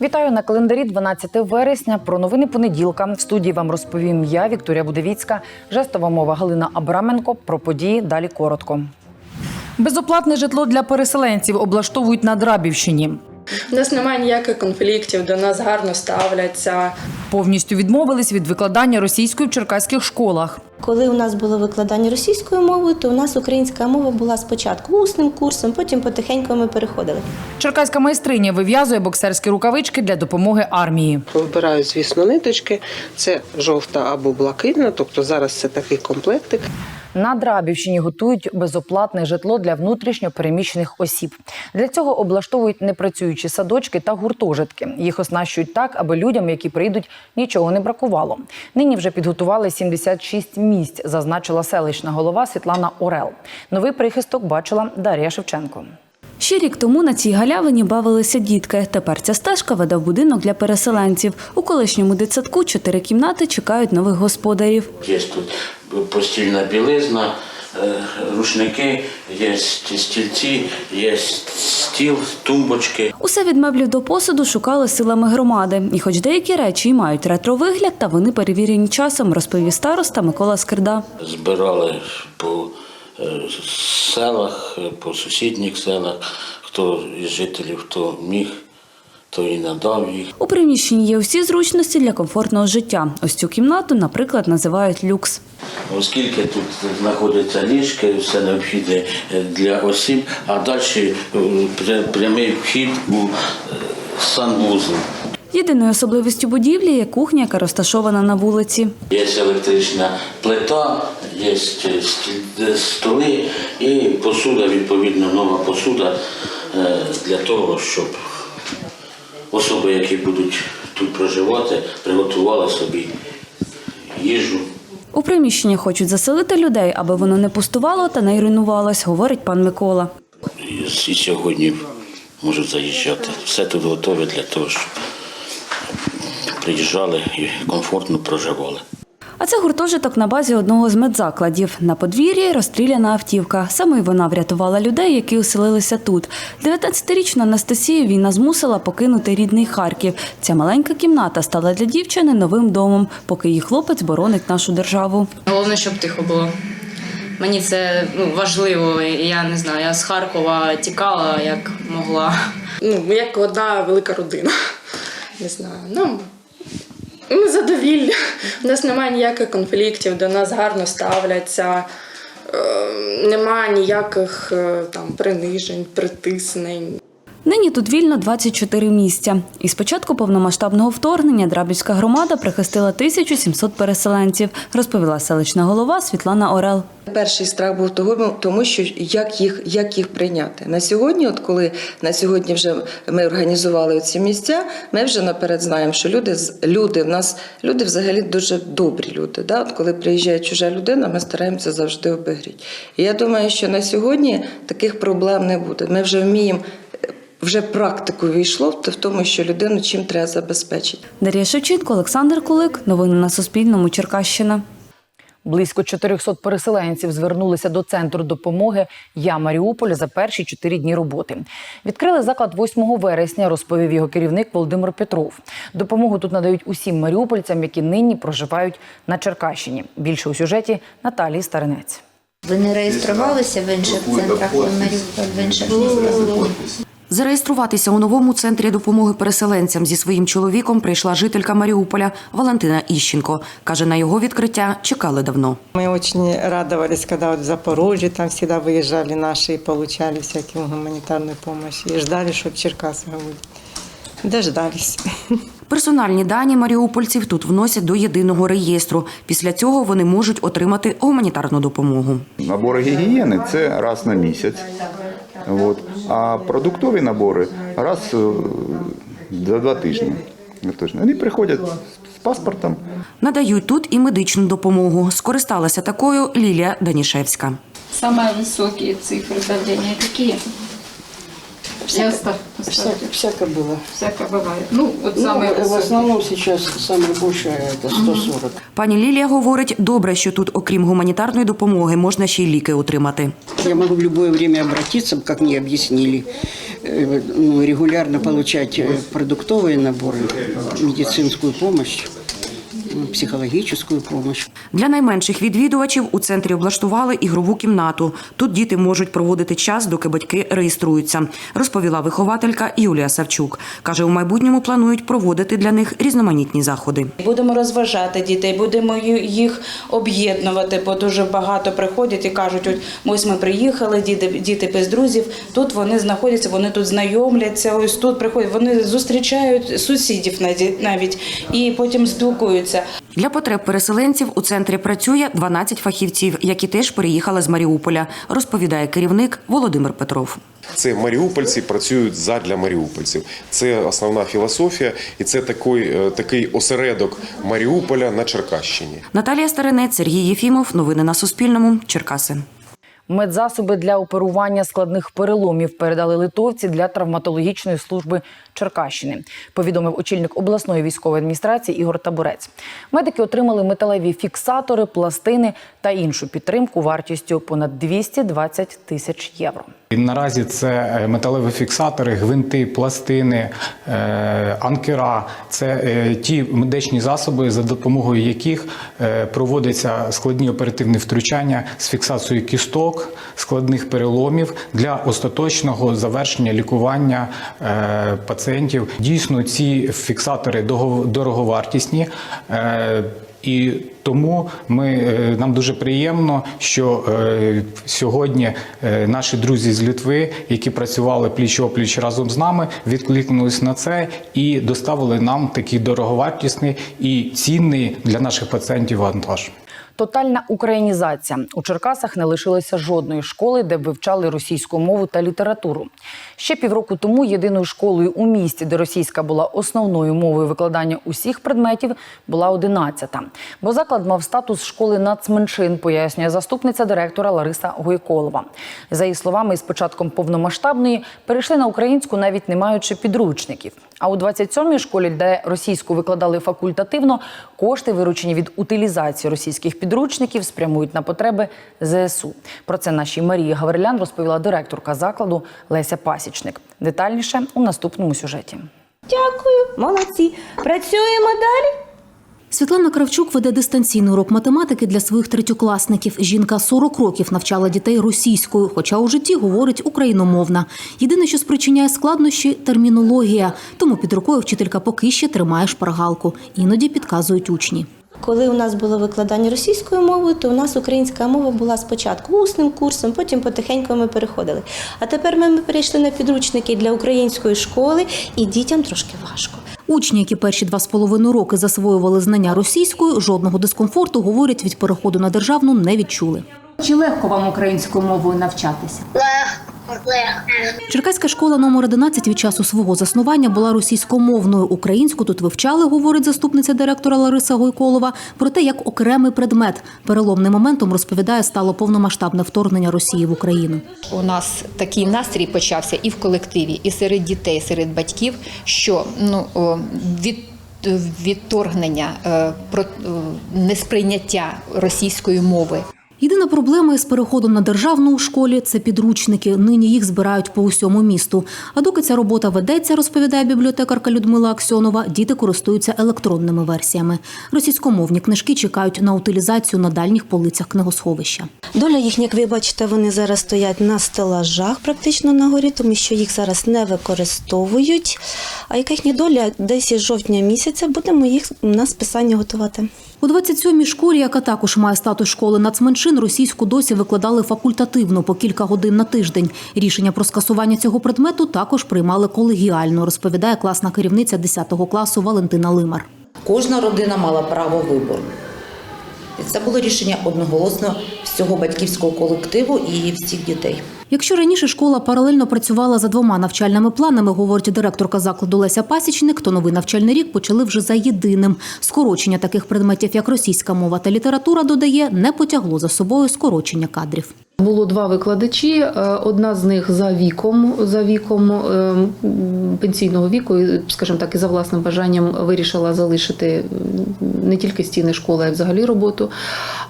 Вітаю на календарі 12 вересня. Про новини понеділка. В студії вам розповім я, Вікторія Будовіцька, жестова мова Галина Абраменко. Про події далі коротко. Безоплатне житло для переселенців облаштовують на Драбівщині. У нас немає ніяких конфліктів, до нас гарно ставляться. Повністю відмовились від викладання російської в черкаських школах. Коли у нас було викладання російською мовою, то у нас українська мова була спочатку усним курсом, потім потихеньку ми переходили. Черкаська майстриня вив'язує боксерські рукавички для допомоги армії. Вибираю, звісно, ниточки. Це жовта або блакитна, тобто зараз це такий комплектик. На Драбівщині готують безоплатне житло для внутрішньо переміщених осіб. Для цього облаштовують непрацюючі садочки та гуртожитки. Їх оснащують так, аби людям, які прийдуть, нічого не бракувало. Нині вже підготували 76 місць, зазначила селищна голова Світлана Орел. Новий прихисток бачила Дар'я Шевченко. Ще рік тому на цій галявині бавилися дітки. Тепер ця стежка веде в будинок для переселенців. У колишньому дитсадку чотири кімнати чекають нових господарів. Є тут постільна білизна, е, рушники, є стільці, є стіл, тумбочки. Усе від меблів до посуду шукали силами громади. І хоч деякі речі й мають ретро-вигляд, та вони перевірені часом, розповів староста Микола Скирда. Збирали по е, селах, по сусідніх селах, хто із жителів, хто міг, то і надав їх. У приміщенні є усі зручності для комфортного життя. Ось цю кімнату, наприклад, називають люкс. Оскільки тут знаходяться ліжки, все необхідне е, для осіб, а далі е, прямий вхід у е, санвузол. Єдиною особливістю будівлі є кухня, яка розташована на вулиці. Є електрична плита, є столи і посуда, відповідно, нова посуда для того, щоб особи, які будуть тут проживати, приготували собі їжу. У приміщення хочуть заселити людей, аби воно не пустувало та не руйнувалось, говорить пан Микола. І сьогодні можуть заїжджати. Все тут готове для того, щоб приїжджали і комфортно проживали. А це гуртожиток на базі одного з медзакладів. На подвір'ї розстріляна автівка. Саме вона врятувала людей, які оселилися тут. 19-річну Анастасію війна змусила покинути рідний Харків. Ця маленька кімната стала для дівчини новим домом, поки її хлопець боронить нашу державу. Головне, щоб тихо було. Мені це ну, важливо. Я не знаю, я з Харкова тікала як могла. Ну, як одна велика родина. Не знаю. Ну, ми задовільні. У нас немає ніяких конфліктів, до нас гарно ставляться. Е, Немає ніяких е, там принижень, притиснень. Нині тут вільно 24 місця. І з початку повномасштабного вторгнення Драбівська громада прихистила 1700 переселенців, розповіла селищна голова Світлана Орел. Перший страх був тому що як їх, як їх прийняти. На сьогодні, от коли на сьогодні вже ми організували ці місця, ми вже наперед знаємо, що люди люди в нас люди взагалі дуже добрі люди. Да? От коли приїжджає чужа людина, ми стараємося завжди обігріти. І я думаю, що на сьогодні таких проблем не буде. Ми вже вміємо. Вже практику війшло в тому, що людину чим треба забезпечити. Дар'я Шевченко, Олександр Кулик. Новини на Суспільному. Черкащина. Близько 400 переселенців звернулися до центру допомоги Я Маріуполь за перші чотири дні роботи. Відкрили заклад 8 вересня, розповів його керівник Володимир Петров. Допомогу тут надають усім маріупольцям, які нині проживають на Черкащині. Більше у сюжеті Наталії Старинець. Ви не реєструвалися в інших центрах в Маріуполь, в інших містах? Зареєструватися у новому центрі допомоги переселенцям зі своїм чоловіком прийшла жителька Маріуполя Валентина Іщенко. Каже, на його відкриття чекали давно. Очень радовались, когда вот в Запорожье там всегда выезжали наши и получали всякую гуманитарную помощь. И ждали, что в Черкасах. Дождались. Персональні дані маріупольців тут вносять до єдиного реєстру. Після цього вони можуть отримати гуманітарну допомогу. Набори гігієни це раз на місяць. От. А продуктові набори раз е, за два тижні. Точно. Вони приходять з паспортом. Надають тут і медичну допомогу. Скористалася такою Лілія Данішевська. Самые высокие цифры давления какие? 60. Всяко, всяко было. Всяке буває. Ну, от Ну, саме в основном сейчас самое большее это 140. Пані Лілія говорить, добре, що тут, окрім гуманітарної допомоги, можна ще й ліки отримати. Я могу в любое время обратиться, как мне объяснили, э, ну, регулярно получать э, продуктовые наборы, медицинскую помощь, м, психологическую помощь. Для найменших відвідувачів у центрі облаштували ігрову кімнату. Тут діти можуть проводити час, доки батьки реєструються, розповіла вихователька Юлія Савчук. Каже, у майбутньому планують проводити для них різноманітні заходи. Будемо розважати дітей, будемо їх об'єднувати, бо дуже багато приходять і кажуть, от ось ми приїхали, діти, діти без друзів. Тут вони знаходяться, вони тут знайомляться. Ось тут приходять, вони зустрічають сусідів навіть і потім спілкуються. Для потреб переселенців у центрі працює 12 фахівців, які теж переїхали з Маріуполя, розповідає керівник Володимир Петров. Це маріупольці працюють задля маріупольців. Це основна філософія, і це такий, е, такий осередок Маріуполя на Черкащині. Наталія Старинець, Сергій Єфімов. Новини на Суспільному. Черкаси. Медзасоби для оперування складних переломів передали литовці для травматологічної служби Черкащини. Повідомив очільник обласної військової адміністрації Ігор Табурець. Медики отримали металеві фіксатори, пластини та іншу підтримку вартістю понад 220 тисяч євро. Наразі це е, металеві фіксатори, гвинти, пластини, е, анкера. Це е, ті медичні засоби, за допомогою яких проводяться складні оперативні втручання з фіксацією кісток, складних переломів для остаточного завершення лікування е, пацієнтів. Дійсно, ці фіксатори дороговартісні. е, і тому ми е, нам дуже приємно, що сьогодні наші друзі з Литви, які працювали пліч опліч разом з нами, відкликнулись на це і доставили нам такий дороговартісний і цінний для наших пацієнтів вантаж. Тотальна українізація у Черкасах не лишилося жодної школи, де б вивчали російську мову та літературу. Ще півроку тому єдиною школою у місті, де російська була основною мовою викладання усіх предметів, була 11-та. Бо заклад мав статус школи нацменшин, пояснює заступниця директора Лариса Гойколова. За її словами, із початком повномасштабної перейшли на українську, навіть не маючи підручників. А у 27-й школі, де російську викладали факультативно, кошти, виручені від утилізації російських підручників, спрямують на потреби ЗСУ. Про це нашій Марії Гаврилян розповіла директорка закладу Леся Пасічник. Детальніше у наступному сюжеті. Дякую, молодці. Працюємо далі. Світлана Кравчук веде дистанційний урок математики для своїх третьокласників. Жінка 40 років навчала дітей російською, хоча у житті говорить україномовна. Єдине, що спричиняє складнощі термінологія. Тому під рукою вчителька поки ще тримає шпаргалку. Іноді підказують учні. Коли у нас було викладання російською мовою, то у нас українська мова була спочатку усним курсом, потім потихеньку ми переходили. А тепер ми перейшли на підручники для української школи, і дітям трошки важко. Учні, які перші два з половиною роки засвоювали знання російською, жодного дискомфорту, говорять, від переходу на державну не відчули. Чи легко вам українською мовою навчатися? Черкаська школа номер 11 від часу свого заснування була російськомовною. Українську тут вивчали, говорить заступниця директора Лариса Гойколова. Проте як окремий предмет. Переломним моментом розповідає стало повномасштабне вторгнення Росії в Україну. У нас такий настрій почався і в колективі, і серед дітей, і серед батьків, що ну від відторгнення про е, несприйняття російської мови. Єдина проблема із переходом на державну у школі це підручники. Нині їх збирають по усьому місту. А доки ця робота ведеться, розповідає бібліотекарка Людмила Аксьонова, діти користуються електронними версіями. Російськомовні книжки чекають на утилізацію на дальніх полицях книгосховища. Доля їхня, як ви бачите, вони зараз стоять на стелажах практично на горі, тому що їх зараз не використовують. А яка їхня доля десь із жовтня місяця будемо їх на списання готувати. У 27-й школі, яка також має статус школи нацменшин, російську досі викладали факультативно по кілька годин на тиждень. Рішення про скасування цього предмету також приймали колегіально, розповідає класна керівниця 10 класу Валентина Лимар. Кожна родина мала право вибору. І це було рішення одноголосно всього батьківського колективу і всіх дітей. Якщо раніше школа паралельно працювала за двома навчальними планами, говорить директорка закладу Леся Пасічник, то новий навчальний рік почали вже за єдиним. Скорочення таких предметів, як російська мова та література, додає, не потягло за собою скорочення кадрів. Було два викладачі. е, Одна з них за віком, за віком е, пенсійного віку, скажімо так, і за власним бажанням вирішила залишити не тільки стіни школи, а й взагалі роботу.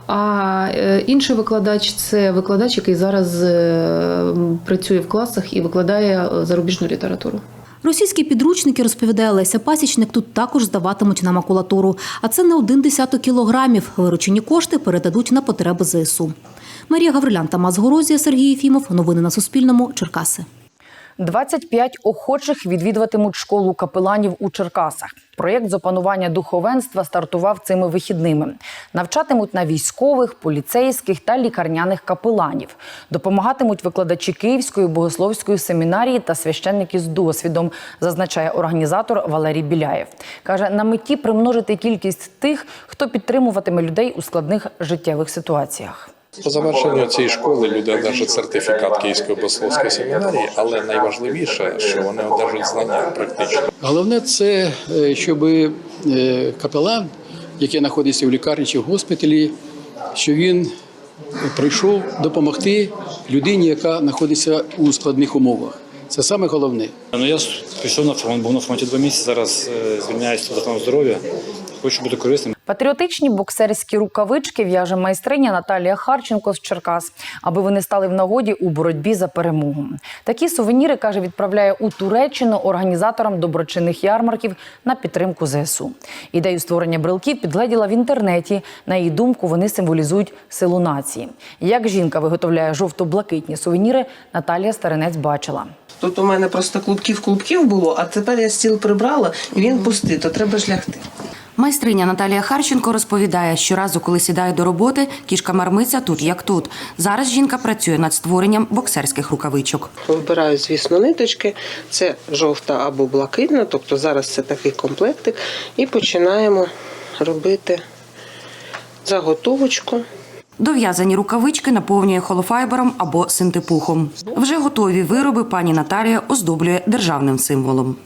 А е, інший викладач це викладач, який зараз е, працює в класах і викладає е, зарубіжну літературу. Російські підручники, розповідає Леся Пасічник, тут також здаватимуть на макулатуру. А це не один десяток кілограмів. Виручені кошти передадуть на потреби ЗСУ. Марія Гаврилян, Тамас Горозія, Сергій Єфімов. Новини на Суспільному. Черкаси. 25 охочих відвідуватимуть школу капеланів у Черкасах. Проєкт з опанування духовенства стартував цими вихідними. Навчатимуть на військових, поліцейських та лікарняних капеланів. Допомагатимуть викладачі Київської богословської семінарії та священники з досвідом, зазначає організатор Валерій Біляєв. Каже, на меті примножити кількість тих, хто підтримуватиме людей у складних життєвих ситуаціях. По завершенню цієї школи люди одержать сертифікат Київської богословської семінарії, але найважливіше, що вони одержать знання практично. Головне це, е, щоб е, капелан, який знаходиться в лікарні чи в госпіталі, що він прийшов допомогти людині, яка знаходиться у складних умовах. Це саме головне. Ну я пішов на фронт, був на фронті два місяці. Зараз е, звільняюся охорони здоров'я. Хочу бути корисним. Патріотичні боксерські рукавички в'яже майстриня Наталія Харченко з Черкас, аби вони стали в нагоді у боротьбі за перемогу. Такі сувеніри каже, відправляє у Туреччину організаторам доброчинних ярмарків на підтримку ЗСУ. Ідею створення брелків підгледіла в інтернеті. На її думку, вони символізують силу нації. Як жінка виготовляє жовто-блакитні сувеніри, Наталія Старинець бачила. Тут у мене просто клубків клубків було, а тепер я стіл прибрала і він пустий, то треба ж лягти. Майстриня Наталія Харченко розповідає, щоразу, коли сідає до роботи, кішка мармиця тут як тут. Зараз жінка працює над створенням боксерських рукавичок. Вибираю, звісно, ниточки. Це жовта або блакитна, тобто зараз це такий комплектик. І починаємо робити заготовочку. Дов'язані рукавички наповнює холофайбером або синтепухом. Вже готові вироби пані Наталія оздоблює державним символом.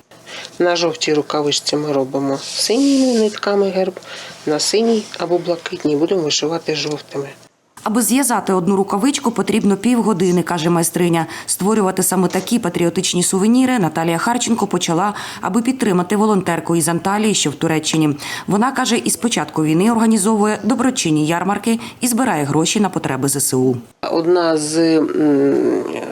На жовтій рукавичці ми робимо синіми нитками герб, на синій або блакитній будемо вишивати жовтими. Аби зв'язати одну рукавичку, потрібно півгодини, каже майстриня. Створювати саме такі патріотичні сувеніри Наталія Харченко почала, аби підтримати волонтерку із Анталії, що в Туреччині. Вона каже, із початку війни організовує доброчинні ярмарки і збирає гроші на потреби ЗСУ. Одна з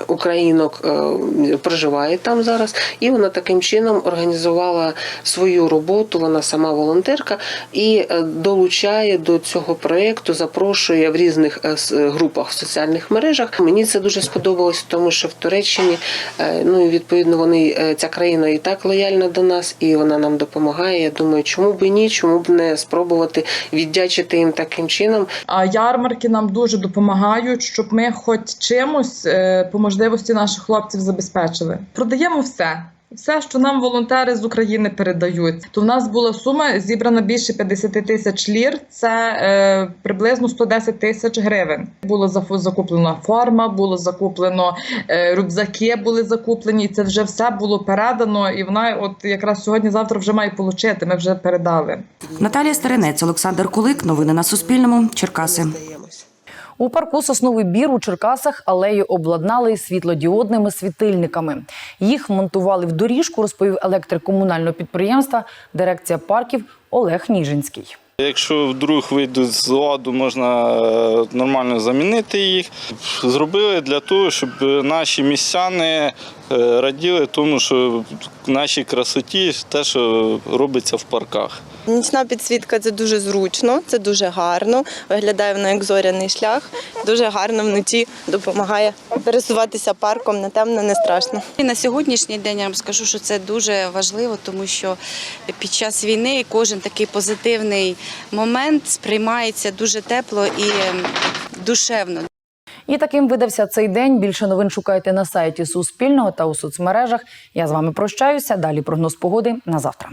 українок е, проживає там зараз, і вона таким чином організувала свою роботу. Вона сама волонтерка і е, долучає до цього проєкту, запрошує в різних е, групах в соціальних мережах. Мені це дуже сподобалось, тому що в Туреччині е, ну і відповідно вони е, ця країна і так лояльна до нас, і вона нам допомагає. Я думаю, чому б і ні, чому б не спробувати віддячити їм таким чином. А ярмарки нам дуже допомагають, щоб ми хоч чимось е, по можливості наших хлопців забезпечили. Продаємо все. Все, що нам волонтери з України передають, то в нас була сума зібрана більше 50 тисяч лір. Це е, приблизно 110 тисяч гривень. Було зафу- закуплена форма, було закуплено е, рюкзаки, були закуплені. Це вже все було передано. І вона, от якраз сьогодні-завтра, вже має получити. Ми вже передали. Наталія Старинець, Олександр Кулик. Новини на Суспільному. Черкаси. У парку Сосновий бір у Черкасах алею обладнали світлодіодними світильниками. Їх монтували в доріжку, розповів електрик комунального підприємства, дирекція парків Олег Ніжинський. Якщо вдруг вийдуть з ладу, можна е, нормально замінити їх. Зробили для того, щоб наші містяни е, раділи тому, що нашій красоті те, що робиться в парках. Нічна підсвітка це дуже зручно, це дуже гарно. Виглядає воно як зоряний шлях. Дуже гарно вночі допомагає пересуватися парком, не темно, не страшно. І на сьогоднішній день я вам скажу, що це дуже важливо, тому що під час війни кожен такий позитивний момент сприймається дуже тепло і ем, душевно. І таким видався цей день. Більше новин шукайте на сайті Суспільного та у соцмережах. Я з вами прощаюся. Далі прогноз погоди на завтра.